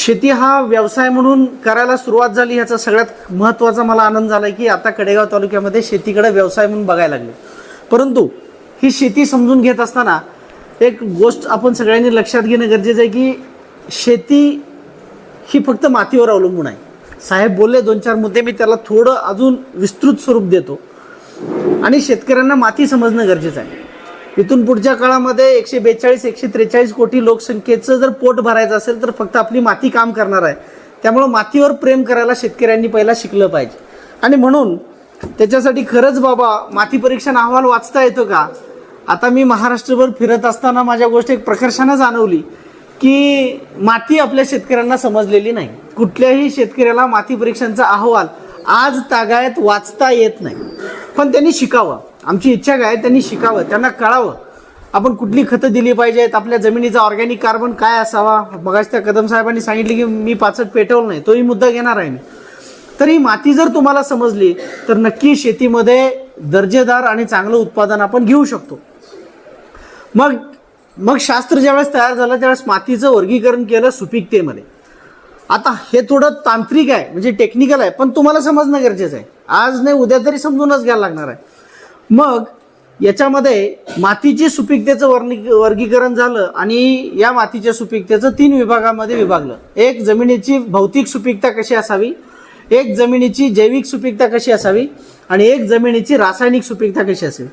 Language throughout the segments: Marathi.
शेती हा व्यवसाय म्हणून करायला सुरुवात झाली ह्याचा सगळ्यात महत्त्वाचा मला आनंद झाला की आता कडेगाव तालुक्यामध्ये शेतीकडे व्यवसाय म्हणून बघायला लागले परंतु ही शेती समजून घेत असताना एक गोष्ट आपण सगळ्यांनी लक्षात घेणं गरजेचं आहे की शेती ही फक्त मातीवर अवलंबून आहे. साहेब बोलले दोन चार मुद्दे मी त्याला थोडं अजून विस्तृत स्वरूप देतो. आणि शेतकऱ्यांना माती समजणं गरजेचं आहे. इथून पुढच्या काळामध्ये एकशे बेचाळीस एकशे त्रेचाळीस कोटी लोकसंख्येचं जर पोट भरायचं असेल तर फक्त आपली माती काम करणार आहे. त्यामुळं मातीवर प्रेम करायला शेतकऱ्यांनी पहिला शिकलं पाहिजे. आणि म्हणून त्याच्यासाठी खरंच बाबा माती परीक्षण अहवाल वाचता येतो का? आता मी महाराष्ट्रभर फिरत असताना माझ्या गोष्ट एक प्रकर्षानं जाणवली की माती आपल्या शेतकऱ्यांना समजलेली नाही. कुठल्याही शेतकऱ्याला माती परीक्षांचा अहवाल आज तागायत वाचता येत नाही. पण त्यांनी शिकावं. आमची इच्छा काय त्यांनी शिकावं त्यांना कळावं. आपण कुठली खतं दिली पाहिजेत आपल्या जमिनीचा ऑर्गॅनिक कार्बन काय असावा? मगाच त्या कदम साहेबांनी सांगितले की मी पाचट पेटवलं नाही तोही मुद्दा घेणार आहे मी. तर ही माती जर तुम्हाला समजली तर नक्की शेतीमध्ये दर्जेदार आणि चांगलं उत्पादन आपण घेऊ शकतो. मग मग शास्त्र ज्यावेळेस तयार झालं त्यावेळेस मातीचं वर्गीकरण केलं सुपीकतेमध्ये. आता हे थोडं तांत्रिक आहे म्हणजे टेक्निकल आहे पण तुम्हाला समजणं गरजेचं आहे. आज नाही उद्या तरी समजूनच घ्यायला लागणार आहे. मग याच्यामध्ये मातीची सुपीकतेचं वर्णी वर्गीकरण झालं आणि या मातीच्या सुपीकतेचं तीन विभागामध्ये विभागलं. एक जमिनीची भौतिक सुपीकता कशी असावी? एक जमिनीची जैविक सुपीकता कशी असावी? आणि एक जमिनीची रासायनिक सुपीकता कशी असावी?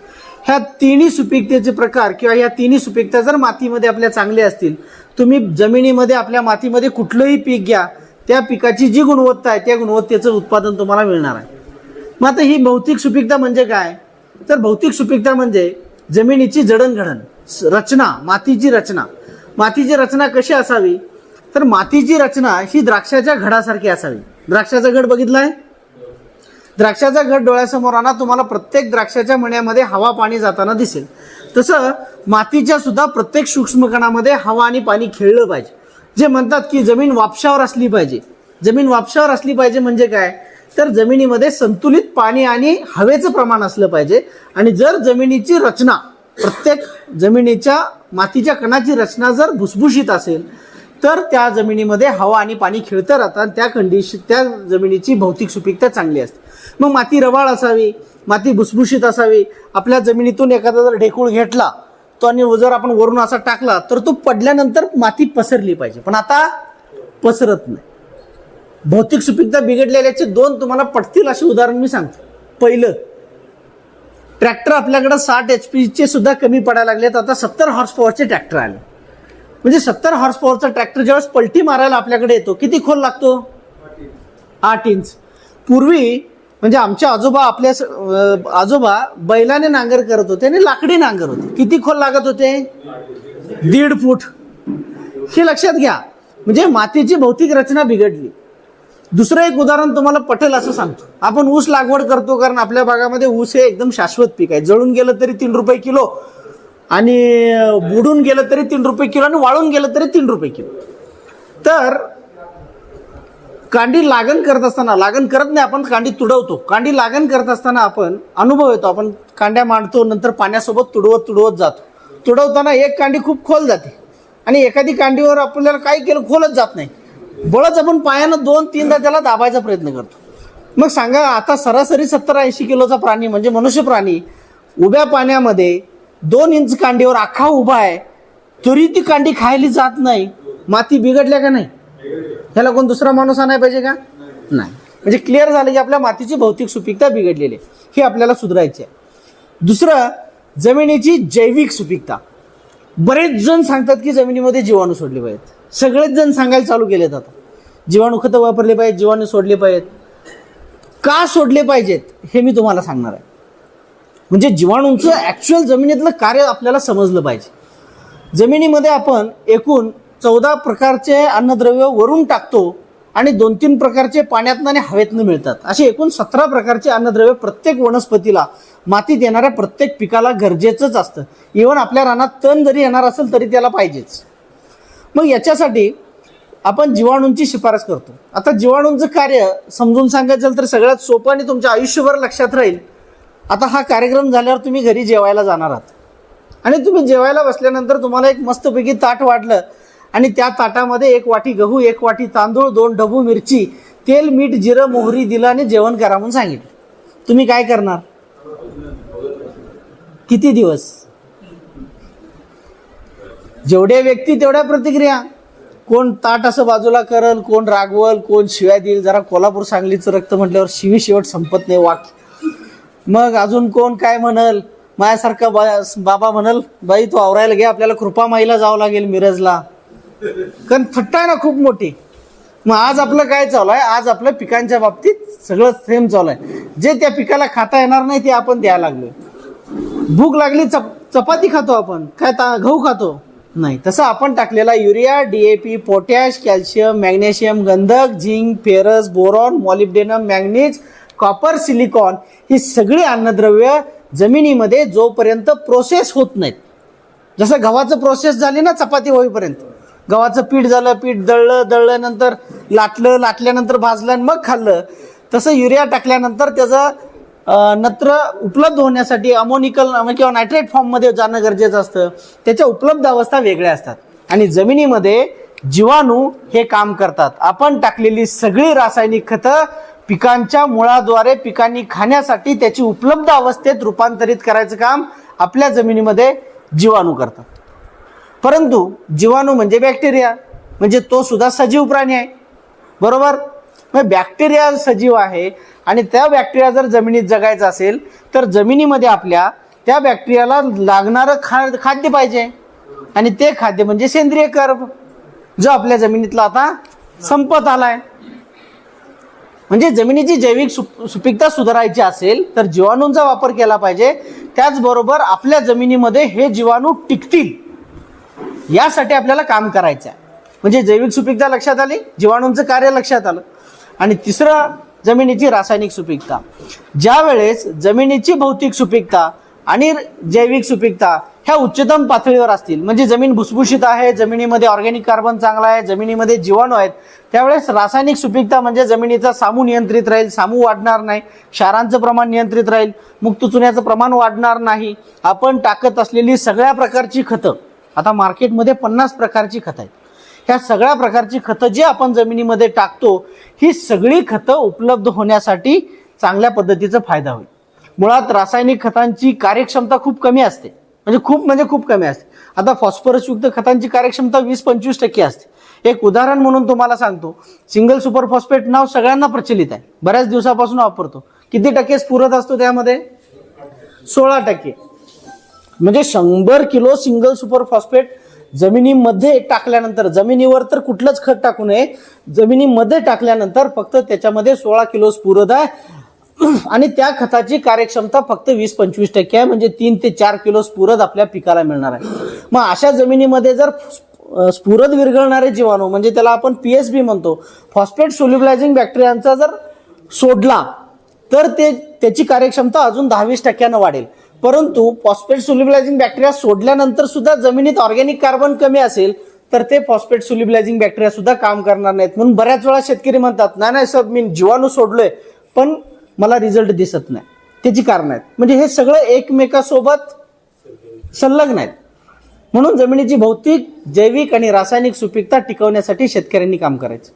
ह्या तिन्ही सुपीकतेचे प्रकार किंवा ह्या तिन्ही सुपीकता जर मातीमध्ये आपल्या चांगले असतील तुम्ही जमिनीमध्ये आपल्या मातीमध्ये कुठलंही पीक घ्या त्या पिकाची जी गुणवत्ता आहे त्या गुणवत्तेचं उत्पादन तुम्हाला मिळणार आहे. मग आता ही भौतिक सुपीकता म्हणजे काय? तर भौतिक सुपीकता म्हणजे जमिनीची जडणघडण रचना मातीची रचना. मातीची रचना कशी असावी? तर मातीची रचना ही द्राक्षाच्या घडासारखी असावी. द्राक्षाचा घड आहे? द्राक्षाचा घड डोळ्यासमोर आणा तुम्हाला प्रत्येक द्राक्षाच्या मण्यामध्ये हवा पाणी जाताना दिसेल. तसं मातीच्या सुद्धा प्रत्येक सूक्ष्म कणामध्ये हवा आणि पाणी खेळलं पाहिजे. जे म्हणतात की जमीन वापशावर असली पाहिजे. जमीन वापशावर असली पाहिजे म्हणजे काय? तर जमिनीमध्ये संतुलित पाणी आणि हवेचं प्रमाण असलं पाहिजे. आणि जर जमिनीची रचना प्रत्येक जमिनीच्या मातीच्या कणाची रचना जर भुसभुशीत असेल तर त्या जमिनीमध्ये हवा आणि पाणी खेळतं राहतात त्या कंडिशन त्या जमिनीची भौतिक सुपीकता चांगली असते. मग माती रवाळ असावी माती भुसभुशीत असावी. आपल्या जमिनीतून एखादा जर ढेकूळ घेतला तो आणि जर आपण वरून असा टाकला तर तो पडल्यानंतर माती पसरली पाहिजे. पण आता पसरत नाही. भौतिक सुपीकता बिघडलेल्याचे दोन तुम्हाला पटतील असे उदाहरण मी सांगतो. पहिलं ट्रॅक्टर आपल्याकडे साठ एच पीचे सुद्धा कमी पडायला लागलेत. आता सत्तर हॉर्स पॉवरचे ट्रॅक्टर आले. म्हणजे सत्तर हॉर्स पॉवरचा ट्रॅक्टर ज्यावेळेस पलटी मारायला आपल्याकडे येतो किती खोल लागतो? आठ इंच. पूर्वी म्हणजे आमच्या आजोबा आपल्या स- आजोबा बैलाने नांगर करत होते आणि लाकडी नांगर होते. किती खोल लागत होते? दीड फूट. हे लक्षात घ्या. म्हणजे मातीची भौतिक रचना बिघडली. दुसरं एक उदाहरण तुम्हाला पटेल असं सांगतो. आपण ऊस लागवड करतो कारण आपल्या भागामध्ये ऊस हे एकदम शाश्वत पीक आहे. जळून गेलं तरी तीन रुपये किलो आणि बुडून गेलं तरी तीन रुपये किलो आणि वाळून गेलं तरी तीन रुपये किलो. तर कांडी लागण करत असताना लागण करत नाही आपण कांडी तुडवतो. कांडी लागण करत असताना आपण अनुभव येतो. आपण कांड्या मांडतो नंतर पाण्यासोबत तुडवत तुडवत जातो. तुडवताना एक कांडी खूप खोल जाते आणि एखादी कांडीवर आपल्याला काही केलं खोलच जात नाही. बळच आपण पायानं दोन तीनदा त्याला दाबायचा प्रयत्न करतो. मग सांगा आता सरासरी सत्तर ऐंशी किलोचा प्राणी म्हणजे मनुष्य प्राणी उभ्या पाण्यामध्ये दोन इंच कांडीवर अख्खा उभा आहे तरी ती कांडी खायली जात नाही माती बिघडल्या का नाही? ह्याला कोण दुसरा माणूस आणायला पाहिजे का? नाही. म्हणजे क्लिअर झालं की आपल्या मातीची भौतिक सुपीकता बिघडलेली आहे. हे आपल्याला सुधारायची आहे. दुसरं जमिनीची जैविक सुपीकता. बरेच जण सांगतात की जमिनीमध्ये जीवाणू सोडले पाहिजेत. सगळेच जण सांगायला चालू केलेत आता. जीवाणू खतं वापरले पाहिजेत जीवाणू सोडले पाहिजेत. का सोडले पाहिजेत हे मी तुम्हाला सांगणार आहे. म्हणजे जीवाणूंचं ॲक्च्युअल जमिनीतलं कार्य आपल्याला समजलं पाहिजे. जमिनीमध्ये आपण एकूण चौदा प्रकारचे अन्नद्रव्य वरून टाकतो आणि दोन तीन प्रकारचे पाण्यातनं आणि हवेतनं मिळतात. असे एकूण सतरा प्रकारचे अन्नद्रव्य प्रत्येक वनस्पतीला मातीत येणाऱ्या प्रत्येक पिकाला गरजेचंच असतं. इवन आपल्या रानात तण जरी येणार असेल तरी त्याला पाहिजेच. मग याच्यासाठी आपण जीवाणूंची शिफारस करतो. आता जीवाणूंचं कार्य समजून सांगायचं झालं तर सगळ्यात सोपं आणि तुमच्या आयुष्यभर लक्षात राहील आता हा कार्यक्रम झाल्यावर तुम्ही घरी जेवायला जाणार आहात. आणि तुम्ही जेवायला बसल्यानंतर तुम्हाला एक मस्तपैकी ताट वाढलं आणि त्या ताटामध्ये एक वाटी गहू एक वाटी तांदूळ दोन डबू मिरची तेल मीठ जिरं मोहरी दिलं आणि जेवण करा म्हणून सांगितलं. तुम्ही काय करणार? किती दिवस? जेवढ्या व्यक्ती तेवढ्या प्रतिक्रिया. कोण ताट असं बाजूला करल कोण रागवल कोण शिव्या देईल. जरा कोल्हापूर सांगलीचं रक्त म्हटल्यावर शिवी शेवट संपत नाही वाक्य मग अजून कोण काय म्हणल? माझ्यासारखा बा बाबा म्हणल बाई तू आवरायला घे आपल्याला कृपामाईला जावं लागेल मिरजला. कारण थट्टा आहे ना खूप मोठी. मग आज आपलं काय चालू आहे? आज आपलं पिकांच्या बाबतीत सगळं सेम चालू आहे. जे त्या पिकाला खाता येणार नाही ते आपण द्यायला लागलो भूक लागली चप चपाती खातो आपण. काय ता गहू खातो. नाही. तसं आपण टाकलेला urea DAP potash calcium magnesium गंधक zinc ferrous boron molybdenum manganese copper silicon ही सगळी अन्नद्रव्य जमिनीमध्ये जोपर्यंत प्रोसेस होत नाहीत. जसं गव्हाचं प्रोसेस झाली ना चपाती होईपर्यंत. गव्हाचं पीठ झालं पीठ दळलं दळल्यानंतर लाटलं लाटल्यानंतर भाजलं आणि मग खाल्लं. तसं युरिया टाकल्यानंतर त्याचं नत्र उपलब्ध होण्यासाठी अमोनिकल किंवा नायट्रेट फॉर्ममध्ये जाणं गरजेचं असतं. त्याच्या उपलब्ध अवस्था वेगळ्या असतात. आणि जमिनीमध्ये जीवाणू हे काम करतात. आपण टाकलेली सगळी रासायनिक खतं पिकांच्या मुळाद्वारे पिकांनी खाण्यासाठी त्याची उपलब्ध अवस्थेत रूपांतरित करायचं काम आपल्या जमिनीमध्ये जीवाणू करतात परंतु जीवाणू म्हणजे बॅक्टेरिया म्हणजे तो सुद्धा सजीव प्राणी आहे. बरोबर? मग बॅक्टेरिया सजीव आहे आणि त्या बॅक्टेरिया जर जमिनीत जगायचं असेल तर जमिनीमध्ये आपल्या त्या बॅक्टेरियाला लागणारं खा खाद्य पाहिजे. आणि ते खाद्य म्हणजे सेंद्रिय कर्ब जो आपल्या जमिनीतला आता संपत आलाय. म्हणजे जमिनीची जैविक सुप सुपीकता सुधारायची असेल तर जीवाणूंचा वापर केला पाहिजे. त्याचबरोबर आपल्या जमिनीमध्ये हे जीवाणू टिकतील. यासाठी आपल्याला काम करायचं आहे म्हणजे जैविक सुपीकता लक्षात आली? जीवाणूंचं कार्य लक्षात आलं. आणि तिसरं जमिनीची रासायनिक सुपीकता. ज्या वेळेस जमिनीची भौतिक सुपीकता आणि जैविक सुपीकता ह्या उच्चतम पातळीवर असतील म्हणजे जमीन भुसभुशीत आहे जमिनीमध्ये ऑर्गॅनिक कार्बन चांगला आहे जमिनीमध्ये जीवाणू आहेत त्यावेळेस रासायनिक सुपीकता म्हणजे जमिनीचा सामू नियंत्रित राहील सामू वाढणार नाही क्षारांचं प्रमाण नियंत्रित राहील मुक्त चुन्याचं प्रमाण वाढणार नाही आपण टाकत असलेली सगळ्या प्रकारची खतं आता मार्केटमध्ये पन्नास प्रकारची खतं आहेत. ह्या सगळ्या प्रकारची खतं जी आपण जमिनीमध्ये टाकतो ही सगळी खतं उपलब्ध होण्यासाठी चांगल्या पद्धतीचा फायदा होईल. मुळात रासायनिक खतांची कार्यक्षमता खूप कमी असते. म्हणजे खूप म्हणजे खूप कमी असते. आता फॉस्फरसयुक्त खतांची कार्यक्षमता वीस पंचवीस टक्के असते. एक उदाहरण म्हणून तुम्हाला सांगतो. सिंगल सुपर फॉस्फेट नाव सगळ्यांना प्रचलित आहे. बऱ्याच दिवसापासून वापरतो. किती टक्के स्फुरत असतो त्यामध्ये? सोळा टक्के. म्हणजे शंभर किलो सिंगल सुपर फॉस्फेट जमिनीमध्ये टाकल्यानंतर जमिनीवर तर कुठलंच खत टाकू नये जमिनीमध्ये टाकल्यानंतर फक्त त्याच्यामध्ये सोळा किलो स्फुरद आहे. आणि त्या खताची कार्यक्षमता फक्त वीस पंचवीस टक्के आहे म्हणजे तीन ते चार किलो स्फुरद आपल्या पिकाला मिळणार आहे. मग अशा जमिनीमध्ये जर स्फुरद विरघळणारे जीवाणू म्हणजे त्याला आपण पीएसबी म्हणतो फॉस्फेट सोल्युबलायझिंग बॅक्टेरियांचा जर सोडला तर ते त्याची कार्यक्षमता अजून दहावीस टक्क्यानं वाढेल. परंतु फॉस्फेट सुलिबलायझिंग बॅक्टेरिया सोडल्यानंतर सुद्धा जमिनीत ऑर्गॅनिक कार्बन कमी असेल तर ते फॉस्फेट सोल्युबलायझिंग बॅक्टेरिया सुद्धा काम करणार नाहीत. म्हणून बऱ्याच वेळा शेतकरी म्हणतात नाही नाही सर मी जीवाणू सोडलोय पण मला रिझल्ट दिसत नाही. त्याची कारण आहेत. म्हणजे हे सगळं एकमेकासोबत संलग्न आहेत. म्हणून जमिनीची भौतिक जैविक आणि रासायनिक सुपीकता टिकवण्यासाठी शेतकऱ्यांनी काम करायचं.